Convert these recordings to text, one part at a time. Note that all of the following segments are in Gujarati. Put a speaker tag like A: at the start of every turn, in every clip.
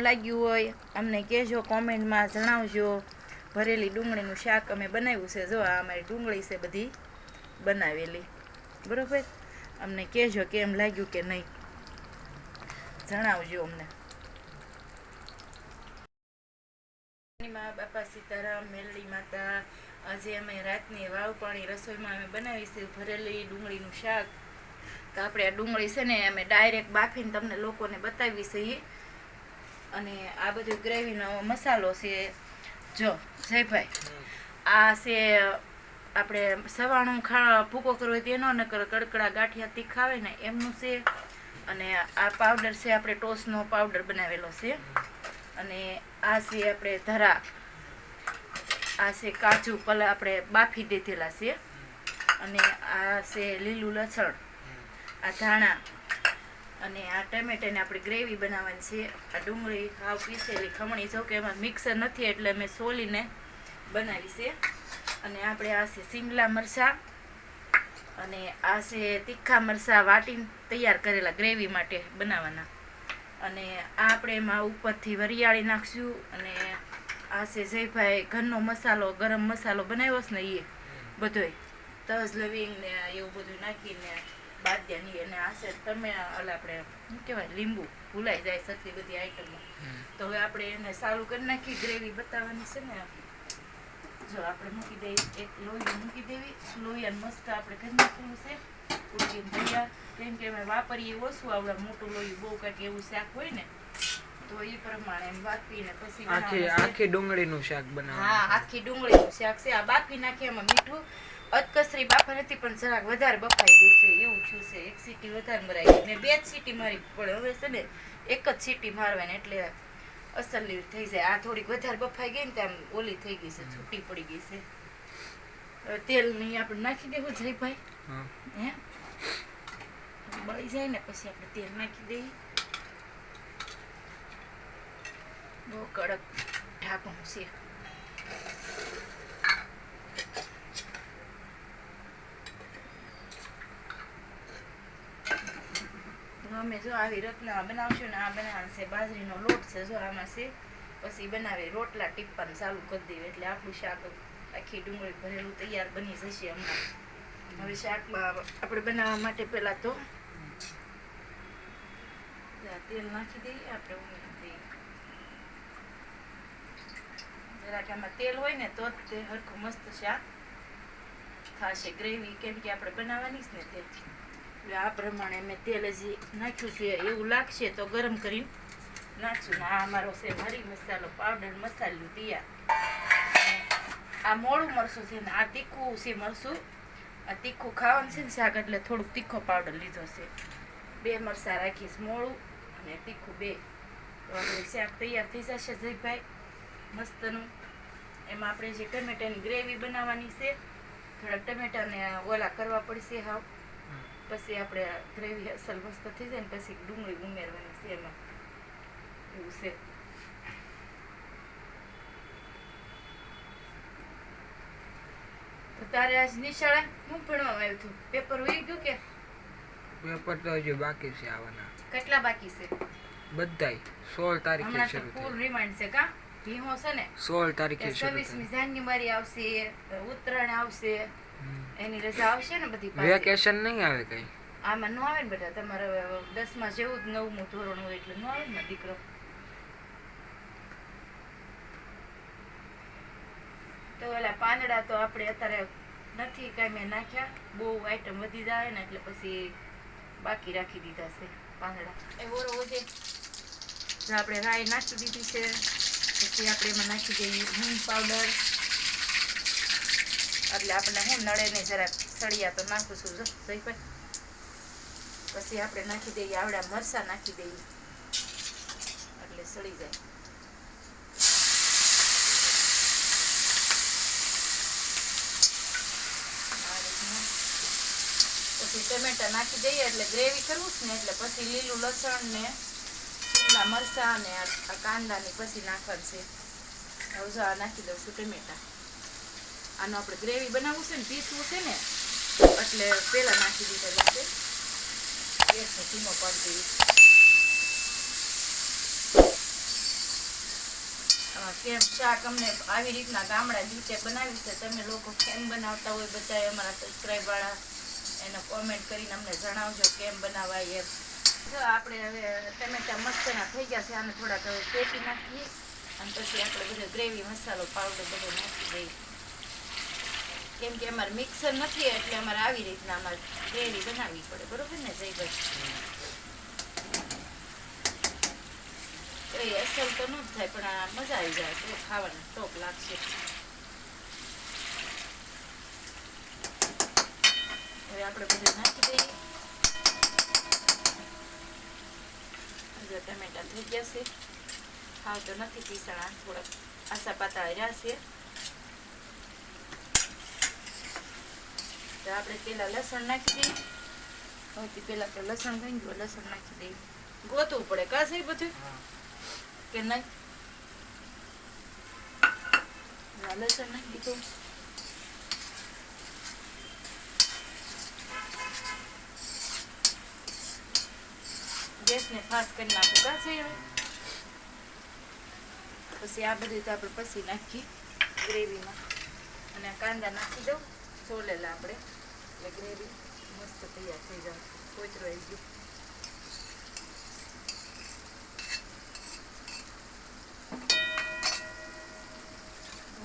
A: લાગ્યું હોય, અમને કહેજો, કોમેન્ટમાં જણાવજો. ભરેલી ડુંગળીનું શાક અમે બનાવ્યું છે. જો આ અમારી ડુંગળી છે બધી બનાવેલી. બરાબર? અમને કહેજો કેમ લાગ્યું કે નહીં. જણાવજો અમને. બાપા સીતારામ, મેલડી માતા, આજે અમે રાતની વાવ પાણી રસોઈમાં અમે બનાવી છે ભરેલી ડુંગળીનું શાક. તો આપણે આ ડુંગળી છે ને અમે ડાયરેક્ટ બાફીને તમને લોકોને બતાવી છે. ઈ. અને આ બધું ગ્રેવીનો મસાલો છે જો જયભાઈ આ છે આપણે સવાણું ખા ભૂકો કરવો હોય તેનો નકર કડકડા ગાંઠિયા તીખા આવે ને એમનું છે. અને આ પાવડર છે આપણે ટોસનો પાવડર બનાવેલો છે. અને આ છે આપણે ધરા આ છે કાજુ પલા આપણે બાફી દીધેલા છે. અને આ છે લીલું લસણ. આ ધાણા અને આ ટમેટાને આપણે ગ્રેવી બનાવવાની છે. આ ડુંગળી, હાવ પીસેલી ખમણી, જો કે એમાં મિક્સર નથી, એટલે મેં સોલીને બનાવી છે. અને આપણે આ છે સિંગલા મરચાં અને આ છે તીખા મરચાં વાટીને તૈયાર કરેલા ગ્રેવી માટે બનાવવાના. અને આપણે એમાં ઉપરથી વરિયાળી નાખશું અને આ છે જયભાઈ ઘરનો મસાલો, ગરમ મસાલો બનાવ્યો છે ને એ બધોય. તજ લવિંગ ને એવું બધું નાખીને બાદિયાની અને આ છે તમે ઓલા આપણે શું કહેવાય લીંબુ ભૂલાઈ જાય સટલી બધી આઈટમમાં તો હવે આપણે એને સારું કરી નાખી ગ્રેવી બતાવવાની છે ને જો આપણે મૂકી દઈએ એક લોહી મૂકી દેવી લોહિયાને મસ્ત આપણે કરી નાખેલું છે. ઉડકી તૈયાર. કેમ કે અમે વાપરીએ ઓછું આવડે મોટું લોહી બહુ કાંઈક એવું શાક હોય ને તો એ પ્રમાણે એમ બાફીને પછી
B: આખી. આખી ડુંગળીનું શાક
A: હા
B: બનાવવાનું
A: આખી ડુંગળીનું શાક છે. આ બાફી નાખી એમાં મીઠું અધકસરી બાફા નથી પણ જરાક વધારે બફાઈ દેશે એવું થયું છે. એક સીટી વધારે મરાઈ મેં બે જ સીટી મારી પણ હવે છે ને એક જ સીટી મારવાની એટલે અસલી થઈ જાય. આ થોડીક વધારે બફાઈ ગઈ ને તો આમ ઓલી થઈ ગઈ છે છૂટી પડી ગઈ છે. તેલ નહીં આપણે નાખી દેવું જય
B: ભાઈ.
A: હે. બળી જાય ને પછી આપણે તેલ નાખી દઈએ. બહુ કડક ઢાંકણું છે. અમે જો આવી રત્ના બનાવશું ને આ બનાવશે બાજરીનો લોટ છે જો આમાં પછી બનાવે રોટલા ટીપવાનું ચાલુ કરી દેવું એટલે આપણું શાક આખી ડુંગળી ભરેલું તૈયાર બની જશે હમણાં. હવે શાકમાં આપણે બનાવવા માટે પહેલાં તો તેલ નાખી દઈએ, આપણે ઉમેરી દઈએ. જરાક આમાં તેલ હોય ને તો જ તે હરખું મસ્ત શાક થશે. ગ્રેવી કેમ કે આપણે બનાવવાની જ ને તે આ પ્રમાણે મેં તેલ હજી નાખ્યું છે, એવું લાગશે તો ગરમ કરીને નાખશું. આ અમારો છે મરી મસાલો પાવડર મસાલો તૈયાર. આ મોળું મરચું છે ને, આ તીખું છે મરસું. આ તીખું ખાવાનું છે ને શાક, એટલે થોડુંક તીખો પાવડર લીધો છે. બે મરસા રાખીશ મોળું અને તીખું બે. તો આપણે શાક તૈયાર થઈ જશે જયભાઈ મસ્તનું. એમાં આપણે જે ટમેટાની ગ્રેવી બનાવવાની છે થોડા ટમેટાને ઓલા કરવા પડશે હાવ. પછી આપણે ગ્રેવી અસલ મસ્ત થઈ જાય ને પછી ડુંગળી ઉમેરવાની છે એમાં એવું છે તો તારે આજ નિશાળે હું ભણવામાં આવ્યું હતું પેપર હોઈ ગયું કે
B: પેપર તો હજુ બાકી છે આવવાના
A: કેટલા બાકી છે
B: બધાય સોળ તારીખે શરૂ
A: ફૂલ રિમાઇન્ડ છે કા ભીમો છે ને
B: સોળ તારીખે
A: છવ્વીસમી જાન્યુઆરી આવશે ઉત્તરાયણ આવશે. એની રજા આવશે ને બધી
B: વેકેશન નહીં આવે કઈ?
A: આમાં નો આવે ને બેટા તમારે દસમાં જેવું જ નવમું ધોરણ હોય એટલે નો આવે ને દીકરો. તો ઓલા પાંદડા તો આપણે અત્યારે નથી કાંઈ મેં નાખ્યા બહુ આઈટમ વધી જાય ને એટલે પછી બાકી રાખી દીધા છે પાંદડા. એ ઓરો વધે. આપણે રાઈ નાખી દીધી છે પછી આપણે એમાં નાખી દઈએ હિંગ પાવડર એટલે આપણે હું નળે નહીં જરાક સળિયા તો નાખું છું, જો જયભાઈ પછી આપણે નાખી દઈએ, આવડા મરચાં નાખી દઈએ. એટલે સળી જાય. પછી ટમેટા નાખી દઈએ, એટલે ગ્રેવી કરવું ને, એટલે પછી લીલું લસણ ને લીલા મરચાં ને આ કાંદાની પછી નાખવાનું છે. હવે જો આ નાખી દઉં છું ટમેટા. આનો આપણે ગ્રેવી બનાવવું છે ને પીસવું છે ને, એટલે પહેલાં નાખી દીધા જશે ગેસ ધીમો કરી દઈએ. કેમ શાક અમને આવી રીતના ગામડા રીતે બનાવ્યું છે, તમે લોકો કેમ બનાવતા હોય બધા અમારા સબસ્ક્રાઈબવાળા એને કોમેન્ટ કરીને અમને જણાવજો કેમ બનાવાય એમ. જો આપણે હવે ટમેટા મસ્તના થઈ ગયા છે, આને થોડાક હવે પેટી નાખીએ. અને પછી આપણે બધો ગ્રેવી મસાલો પાવડર બધો નાખી દઈએ. કેમ કે અમારે મિક્સર નથી, એટલે અમારે આવી રીતના અમારે ગ્રેવી બનાવવી પડે. બરોબર ને જયભાઈ એ અસર તો ન જ થાય, પણ આ મજા આવી જાય. તો ખાવાનું ટોપ લાગશે. હવે આપણે બધું નાખી દઈએ. ટમેટા થઈ ગયા છે. ખાવ તો નથી પીસણા, થોડાક આસા પાતા રહ્યા છે. તો આપણે પેલા લસણ નાખી દઈએ. સૌથી પેલા તો લસણ થઈ ગયું લસણ નાખી દઈએ. ગોતવું પડે કા છે બધું? કે નહીં? લસણ નાખી દીધું. ગેસને ફાસ્ટ કરી નાખું. કાશે હવે? પછી આ બધું તો આપણે પછી નાખી ગ્રેવીમાં. અને કાંદા નાખી દઉં. સોલેલા આપણે. એટલે ગ્રેવી મસ્ત તૈયાર થઈ જાય. કોચરો આવી ગયું.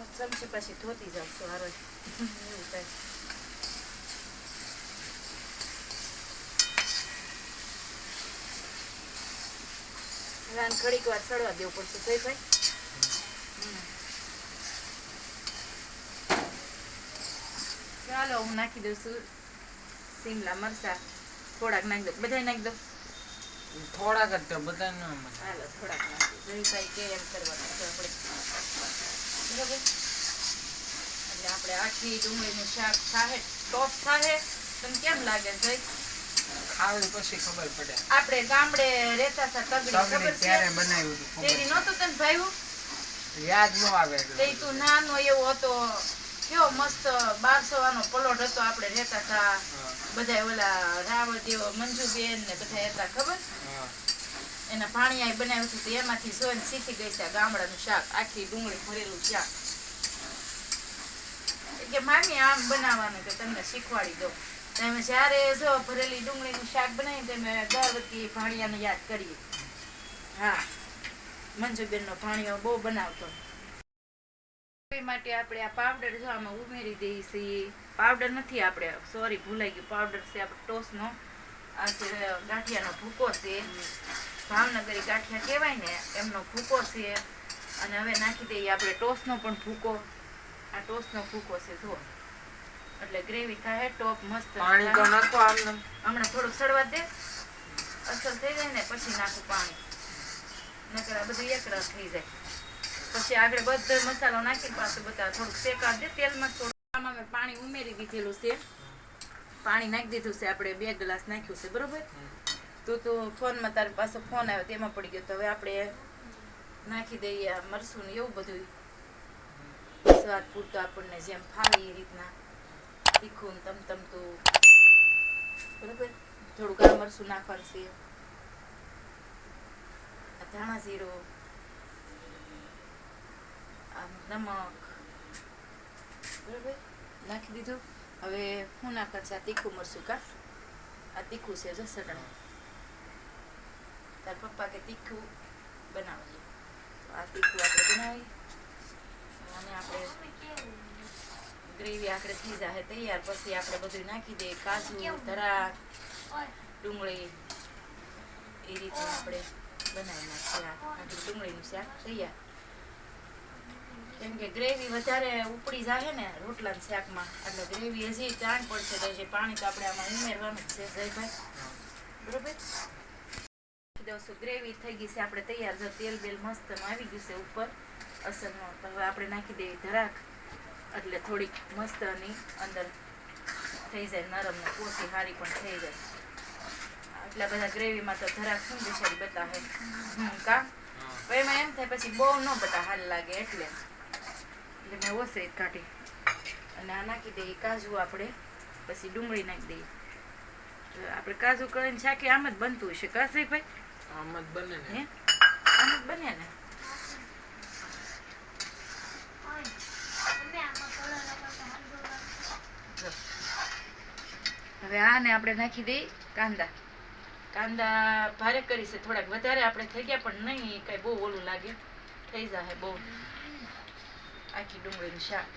A: સમજી પછી ધોતી જાવ છો હારો એવું થાય. રાન ઘડીક વાર ચડવા દેવું પડશે. કઈ ભાઈ હમ. ચાલો હું નાખી દઉં છું શિમલા મરચા થોડાક નાખી દઉં બધા નાખી દઉં
B: થોડાક જ તો બધા ન
A: હાલો થોડાક નાખી જયભાઈ કે એમ કરવાના છે આપણે બરાબર એટલે આપણે આખી ડુંગળીનું શાક થાહે ટોપ થાહે તમને કેમ લાગે જય
B: ખાવી પછી ખબર પડે
A: આપણે ગામડે રહેતા હતા તગડી ખબર
B: ત્યારે બનાવ્યું
A: તેરી નહોતું તને ભાવ્યું
B: યાદ ન આવે
A: તે તું નાનો એવો હતો કેવો મસ્ત બારસો વાનો પલોટ હતો. આપણે રહેતા હતા બધા ઓલા રાવતીઓ મંજુબેન ને બધા હતા ખબર?
B: એના
A: એના પાણીયાએ બનાવ્યું હતું એમાંથી જોઈને શીખી ગઈ છે ગામડાનું શાક. આખી ડુંગળી ભરેલું શાક. કે, મામી, આમ બનાવવાનું તો તમને શીખવાડી દઉં. તમે જ્યારે જો ભરેલી ડુંગળીનું શાક બનાવી તમે એ ભાણિયાને યાદ કરીએ. હા, મંજુબેનનો ભાણિયો બહુ બનાવતો. માટે આપણે આ પાવડર જો આમાં ઉમેરી દઈએ છીએ. પાવડર નથી આપણે સોરી ભૂલાઈ ગયું. પાવડર છે આપણે ટોસનો. આ છે ગાંઠિયાનો ભૂકો છે. ભાવનગરી ગાંઠિયા કહેવાય ને એમનો ભૂકો છે. અને હવે નાખી દઈએ આપણે ટોસનો પણ ભૂકો. આ ટોસનો ભૂકો છે જો એટલે ગ્રેવી થાય ટોપ મસ્ત.
B: પાણી તો
A: થાય.
B: આમ
A: હમણાં થોડુંક સડવા દે. અસર થઈ જાય ને પછી નાખું પાણી. નકર આ બધું એક થઈ જાય. પછી આગળ બધો મસાલો નાખીને પાછું બધા થોડુંક શેકા દે. તેલમાં થોડું આમાં મેં પાણી ઉમેરી દીધેલું છે. પાણી નાખી દીધું છે આપણે, બે ગ્લાસ નાખ્યું છે, બરોબર? તો તો ફોનમાં તારી પાસે ફોન આવ્યો, તેમાં પડી ગયો. તો હવે આપણે નાખી દઈએ મરસું ને એવું બધું. સ્વાદ પૂરતો આપણને જેમ ફાવે એ રીતના. તીખું ને તો, બરોબર? થોડું ગરમ મરસું નાખવાનું છે. ધાણા જીરું આમ નમક. બરાબર? નાખી દીધું. હવે હું નાખવાનું છે આ તીખું મરચું આ તીખું છે જો સટણ. તાર પપ્પા કે તીખું બનાવજે. તો આ તીખું આપણે બનાવી અને આપણે ગ્રેવી આપણે થઈ જાય તૈયાર. પછી આપણે બધું નાખી દઈએ. કાજુ, ધરા, ડુંગળી. એ રીતે આપણે બનાવી નાખીએ આ. ડુંગળીનું શાક તૈયાર. કેમ કે ગ્રેવી વધારે ઉપડી જાય ને રોટલા શાકમાં. એટલે ગ્રેવી હજી ચાણ પડશે તો પાણી તો આપણે આમાં ઉમેરવાનું છે જયભાઈ બરોબર? દોસ્તો ગ્રેવી થઈ ગઈ છે, આપણે તૈયાર જો તેલ બેલ મસ્ત આવી ગયું છે ઉપર. અસરનો, તો હવે આપણે નાખી દેવી ધરાક. એટલે થોડીક મસ્તની અંદર થઈ જાય, નરમ ને કોસી હારી પણ થઈ જાય. આટલા બધા ગ્રેવીમાં તો ધરાક શું બિચારી બતાવે? હમ, કા? એમાં એમ થાય પછી બહુ ન બતા હાલ લાગે, એટલે. એટલે મેં ઓછ રેત કાઢી અને આ નાખી દઈએ કાજુ આપણે પછી ડુંગળી નાખી દઈએ. આપણે કાજુ કરીને શાકી આમ જ બનતું હશે કાશી ભાઈ?
B: આમ જ બને ને.
A: આમ જ બને ને? હવે આને આપણે નાખી દઈએ કાંદા. કાંદા ભારે કરી છે થોડાક વધારે આપણે થઈ ગયા પણ નહીં કઈ બહુ ઓલું લાગે. થઈ જાય બહુ. આખી ડુંગળીનું શાક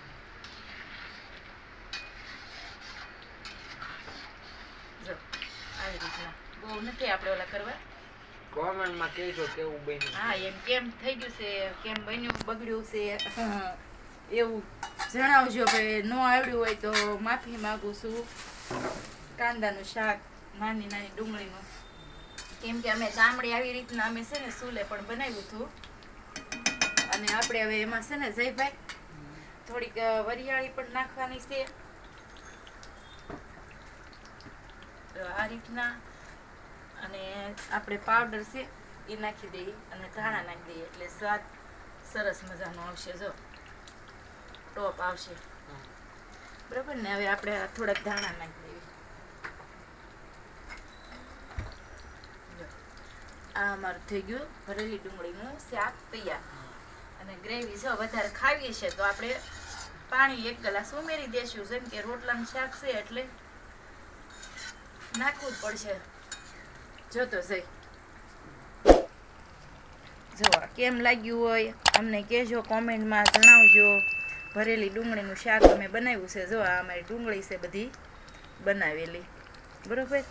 A: જો આવી રીતના બહુ નથી આપણે ઓલા કરવા
B: કોમેન્ટમાં કહેજો કેવું બન્યું
A: હા એમ કેમ થઈ ગયું છે કેમ બન્યું બગડ્યું છે એવું જણાવજો ભાઈ ન આવડ્યું હોય તો માફી માંગુ છું કાંદાનું શાક નાની નાની ડુંગળીનું કેમ કે અમે ચામડી આવી રીતના અમે છે ને સુલે પણ બનાવ્યું હતું અને આપણે હવે એમાં છે ને જયભાઈ થોડીક વરિયાળી પણ નાખવાની છે. તો આ રીતના અને આપણે પાવડર છે એ નાખી દઈએ અને ધાણા નાખી દઈએ એટલે સ્વાદ સરસ મજાનો આવશે જો. ટોપ આવશે. બરાબર ને? હવે આપણે થોડાક ધાણા નાખી દઈએ. આ અમારું થઈ ગયું ભરેલી ડુંગળીનું શાક તૈયાર. અને ગ્રેવી જો વધારે ખાવીએ છે તો આપણે પાણી એક ગ્લાસ ઉમેરી દેશું, જેમ કે રોટલાનું શાક છે એટલે નાખવું જ પડશે. જોતો જઈ જો, કેમ લાગ્યું હોય, અમને કહેજો કોમેન્ટમાં, જણાવજો. ભરેલી ડુંગળીનું શાક અમે બનાવ્યું છે. જો, આ અમારી ડુંગળી છે બધી બનાવેલી. બરોબર?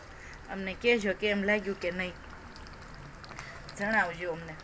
A: અમને કહેજો કેમ લાગ્યું કે નહીં. જણાવજો અમને.